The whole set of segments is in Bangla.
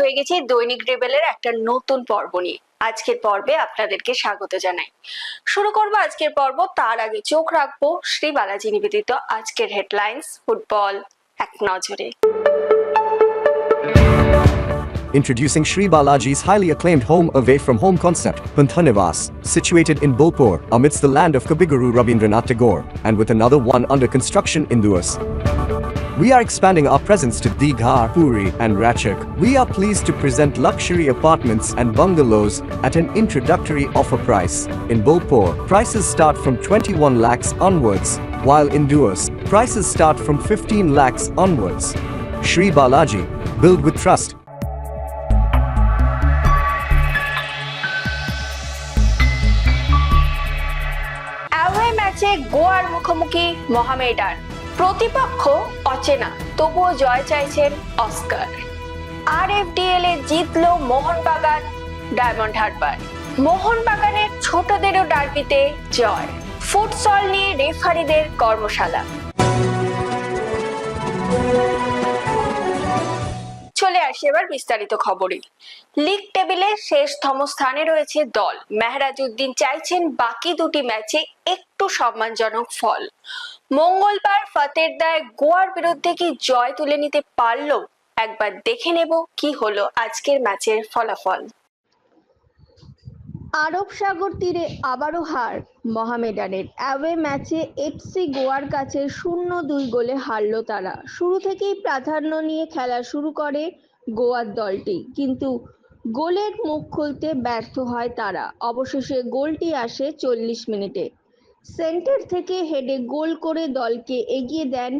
হয়ে গেছি দৈনিক রেবেলের একটা নতুন পর্ব নিয়ে আজকের পর্বে আপনাদেরকে স্বাগত জানাই শুরু করব আজকের পর্ব তার আগে চোখ রাখব শ্রী বালাজি নিবেদিত আজকের হেডলাইন্স ফুটবল এক নজরে Introducing Sri Balaji's highly acclaimed home away from home concept, Panthanivas, situated in Bolpur, amidst the land of Kabiguru Rabindranath Tagore, and with another one under construction in Duas. We are expanding our presence to Digha, Puri, and Ratchak. We are pleased to present luxury apartments and bungalows at an introductory offer price. In Bolpur, prices start from 21 lakhs onwards, while in Duas, prices start from 15 lakhs onwards. Sri Balaji, build with trust. Away ম্যাচে গোয়ার মুখোমুখি মোহামেডান প্রতিপক্ষ অচেনা, তবুও জয় চাইছেন অস্কার। আর এফ এফডিএল এ জিতলো মোহনবাগান, ডায়মন্ড হারবার। মোহনবাগানের ছোটদেরও ডার্বিতে জয়। ফুটসল নিয়ে রেফারিদের কর্মশালা। চলে আসি এবার বিস্তারিত খবরে। লিগ টেবিলে শেষতম স্থানে রয়েছে দল। মেহরাজউদ্দিন চাইছেন বাকি দুটি ম্যাচে একটু সম্মানজনক ফল। মঙ্গলবার ফাতের দায় গোয়ার বিরুদ্ধে কি জয় তুলে নিতে পারল? একবার দেখে নেব কি হলো আজকের ম্যাচের ফলাফল। আরব সাগর তীরে আবারও হার, মহামেডানের। অ্যাওয়ে ম্যাচে এফসি গোয়ার কাছে শূন্য দুই গোলে হারল তারা। শুরু থেকেই প্রাধান্য নিয়ে খেলা শুরু করে গোয়ার দলটি। কিন্তু গোলের মুখ খুলতে ব্যর্থ হয় তারা। অবশেষে গোলটি আসে চল্লিশ মিনিটে। সেন্টার থেকে হেডে গোল করে দলকে এগিয়ে দেন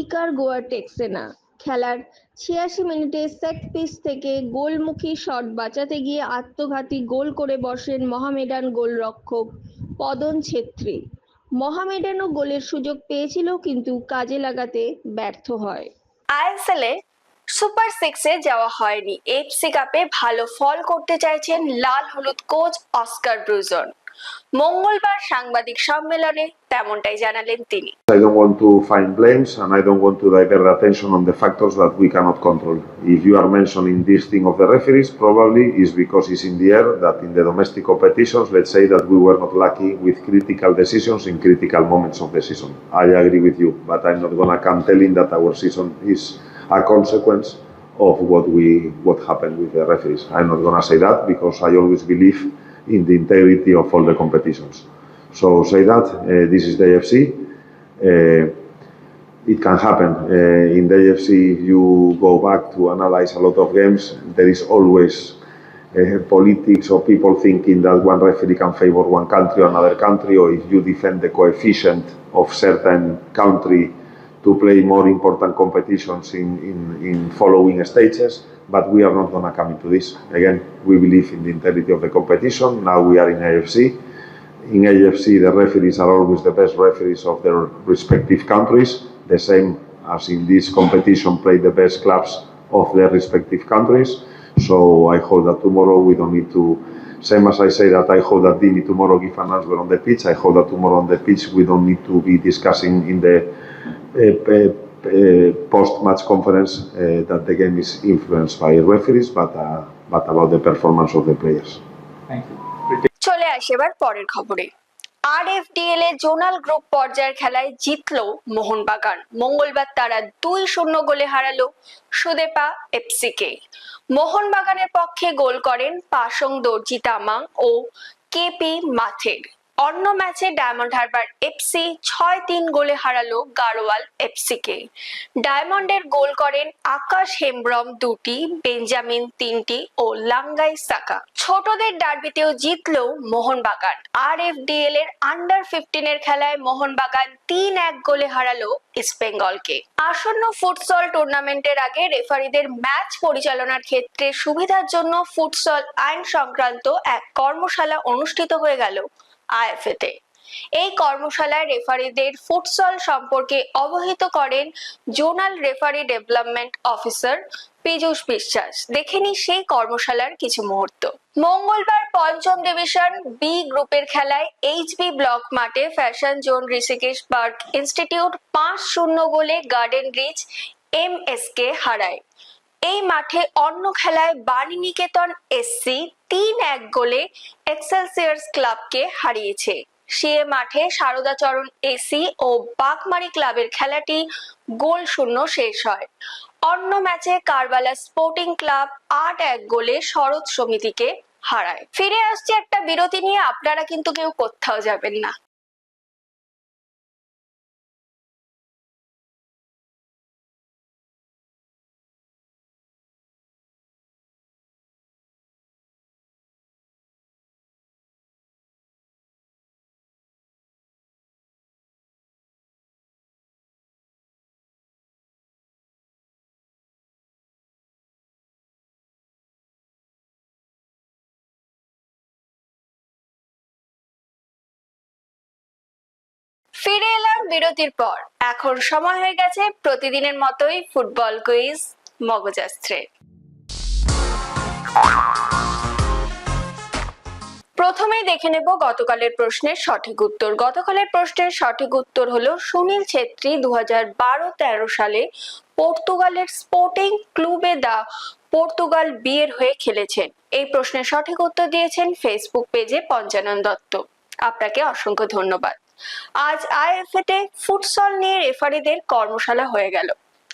ইকার গোয়া টেক্সেনা। খেলার ছিয়াশি মিনিটে সেট পিস থেকে গোলমুখী শট বাঁচাতে গিয়ে আত্মঘাতী গোল করে বসেন মহামেডান গোলরক্ষক পদন ছেত্রী। মহামেডানও গোলের সুযোগ পেয়েছিল, কিন্তু কাজে লাগাতে ব্যর্থ হয়। আইএসএল এ সুপার সিক্সে যাওয়া হয়নি। এফসি কাপে ভালো ফল করতে চাইছেন লাল হলুদ coach Oscar Bruzon. মঙ্গলবার সাংবাদিক সম্মেলনে তেমনটাই জানালেন তিনি I don't want to find blames and I don't want to divert attention on the factors that we cannot control. If you are mentioning this thing of the referees, probably is because it's in the air that in the domestic competitions, let's say that we were not lucky with critical decisions in critical moments of the season. I agree with you, but I'm not gonna come telling that our season is a consequence of what we what happened with the referees. I'm not gonna say that because I always believe in the integrity of all the competitions. So say that uh, this is the AFC. Uh, it can happen. Uh, in the AFC, you go back to analyze a lot of games. There is always uh, politics or people thinking that one referee can favor one country or another country, or if you defend the coefficient of certain country to play more important competitions in, in, in following stages. But we are not going to come into this. Again, we believe in the integrity of the competition. Now we are in AFC. In AFC, the referees are always the best referees of their respective countries, the same as in this competition play the best clubs of their respective countries. So I hope that tomorrow we don't need to, same as I say that I hope that Dini tomorrow give an answer on the pitch, I hope that tomorrow on the pitch we don't need to be discussing in the uh, post-match conference uh, that the game is influenced by referees, but, uh, but about the performance of the players. Thank you. চলে আসে এবার পরের খবরে আর এফডিএল এ জোনাল গ্রুপ পর্যায়ের খেলায় জিতলো মোহনবাগান মঙ্গলবার তারা দুই শূন্য গোলে হারালো সুদেপা এফসিকে মোহনবাগানের পক্ষে গোল করেন পাসং দর্জি তামাং ও কেপি মাথের অন্য ম্যাচে ডায়মন্ড হারবার এফসি ছয় তিন গোলে হারালো গারোয়াল এফসিকে ডায়মন্ডের গোল করেন আকাশ হেমব্রম দুটি, বেঞ্জামিন তিনটি ও লাঙ্গাই সাকা। ছোটদের ডার্বিতেও জিতলো মোহনবাগান। আর এফডিএল এর আন্ডার ফিফটিনের খেলায় মোহনবাগান তিন এক গোলে হারালো ইস্ট বেঙ্গলকে আসন্ন ফুটসল টুর্নামেন্টের আগে রেফারিদের ম্যাচ পরিচালনার ক্ষেত্রে সুবিধার জন্য ফুটসল আইন সংক্রান্ত এক কর্মশালা অনুষ্ঠিত হয়ে গেল। আইএফএতে। এই কর্মশালায় রেফারিদের ফুটসল সম্পর্কে অবহিত করেন zonal referee development officer Piyush Biswas. দেখেনি সেই কর্মশালার কিছু মুহূর্ত। মঙ্গলবার পঞ্চম ডিভিশন বি গ্রুপের খেলায় এইচবি ব্লক মাঠে fashion zone Rishikesh park institute পাঁচ শূন্য গোলে garden reach M S K হারায়। এই মাঠে অন্য খেলায় বাণীনিকেতন এসসি তিন এক গোলে এক্সেলসিয়ার্স ক্লাবকে হারিয়েছে। সে মাঠে সারদাচরণ এসি ও বাগমারি ক্লাবের খেলাটি গোল শূন্য শেষ হয়। অন্য ম্যাচে কারবালা স্পোর্টিং ক্লাব আট এক গোলে শরৎ সমিতিকে হারায়। ফিরে আসছে একটা বিরতি নিয়ে, আপনারা কিন্তু কেউ কোথাও যাবেন না। ফিরে এলাম বিরতির পর। এখন সময় হয়ে গেছে প্রতিদিনের মতোই ফুটবল কুইজ মগজাস্ত্রে। প্রথমেই দেখে নেব গতকালের প্রশ্নের সঠিক উত্তর। গতকালের প্রশ্নের সঠিক উত্তর হলো সুনীল ছেত্রী দু হাজার সালে পর্তুগালের স্পোর্টিং ক্লুবে দা পর্তুগাল বিয়ের হয়ে খেলেছেন। এই প্রশ্নের সঠিক উত্তর দিয়েছেন ফেসবুক পেজে পঞ্চানন দত্ত। আপনাকে অসংখ্য ধন্যবাদ। আজ আইএফএতে ফুটসল নিয়ে রেফারিদের কর্মশালা হয়ে গেল।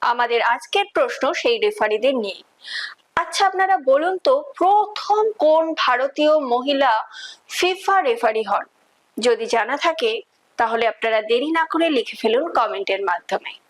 আমাদের আজকের প্রশ্ন সেই রেফারিদের নিয়ে আচ্ছা আপনারা বলুন তো, প্রথম কোন ভারতীয় মহিলা ফিফা রেফারি হন? যদি জানা থাকে, তাহলে আপনারা দেরি না করে লিখে ফেলুন কমেন্টের মাধ্যমে।